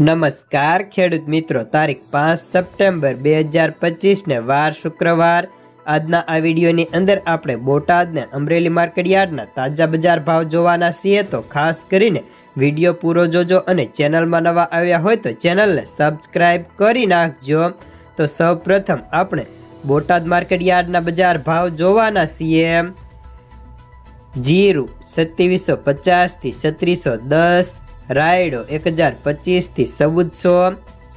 નમસ્કાર ખેડૂત મિત્રો, તારીખ પાંચ સપ્ટેમ્બર બે હજાર પચીસને વાર શુક્રવાર. આજના આ વિડીયોની અંદર આપણે બોટાદને અમરેલી માર્કેટ યાર્ડના તાજા બજાર ભાવ જોવાના છીએ. તો ખાસ કરીને વીડિયો પૂરો જોજો અને ચેનલમાં નવા આવ્યા હોય તો ચેનલને સબસ્ક્રાઈબ કરી નાખજો. તો સૌપ્રથમ આપણે બોટાદ માર્કેટ યાર્ડના બજાર ભાવ જોવાના છીએ. જીરું સત્યાવીસો પચાસથી છત્રીસો દસ રાયડો એક હજાર પચીસથી ચૌદસો,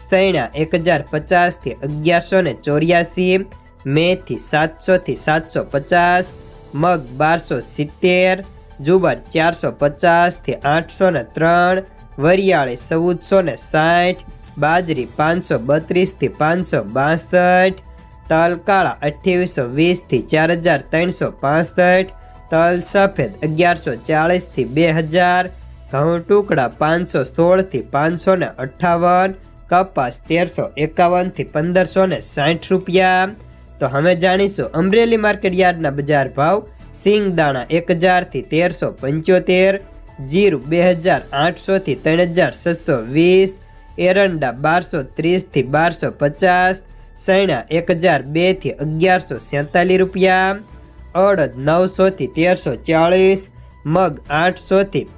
સૈણા એક હજાર પચાસથી અગિયારસો ને ચોર્યાસી, મેથી સાતસોથી સાતસો પચાસ મગ બારસો સિત્તેર જુબર ચારસો પચાસથી આઠસો ને ત્રણ, વરિયાળી ચૌદસો ને સાઠ, બાજરી પાંચસો બત્રીસથી પાંચસો બાસઠ તલ કાળા અઠ્યાવીસો વીસથી ચાર હજાર ત્રણસો પાસઠ તલ સફેદ અગિયારસો ચાળીસથી બે હજાર ઘઉં ટુકડા પાંચસો સોળથી પાંચસો ને અઠ્ઠાવન, કપાસ તેરસો એકાવનથી પંદરસો ને સાઠ રૂપિયા. તો હવે જાણીશું અમરેલી માર્કેટ યાર્ડના બજાર ભાવ. સિંગ દાણા એક હજારથી તેરસો પંચોતેર, જીરું બે હજાર આઠસોથી ત્રણ હજાર છસો વીસ, એરંડા બારસો ત્રીસથી બારસો પચાસ, સૈણા એક હજાર બેથી અગિયારસો સેતાલીસ રૂપિયા. અડદ નવસોથી તેરસો ચાળીસ, મગ આઠસોથી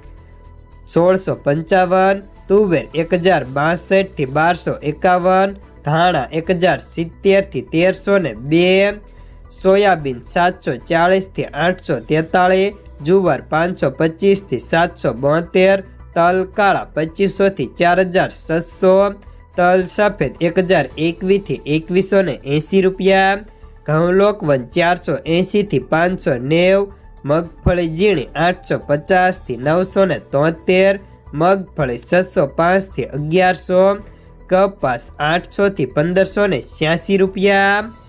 સોળસો પંચાવન, તુવેર એક હજાર બાસઠથી બારસો એકાવન, ધાણા એક હજાર સિત્તેરથી તેરસો ને બે, સોયાબીન સાતસો ચાળીસથી આઠસો તેતાળીસ, જુવાર પાંચસો પચીસથી સાતસો બોતેર, તલ કાળા પચીસોથી ચાર હજાર છસો, તલ સફેદ એક હજાર એકવીસથી એકવીસો ને એંસી રૂપિયા, ઘઉં લોકવન ચારસો એંસીથી પાંચસો નેવ મગફળી ઝીણી આઠસો પચાસથી નવસો ને તોતેર, મગફળી છસો પાંચથી અગિયારસો, કપાસ આઠસોથી પંદરસો ને રૂપિયા.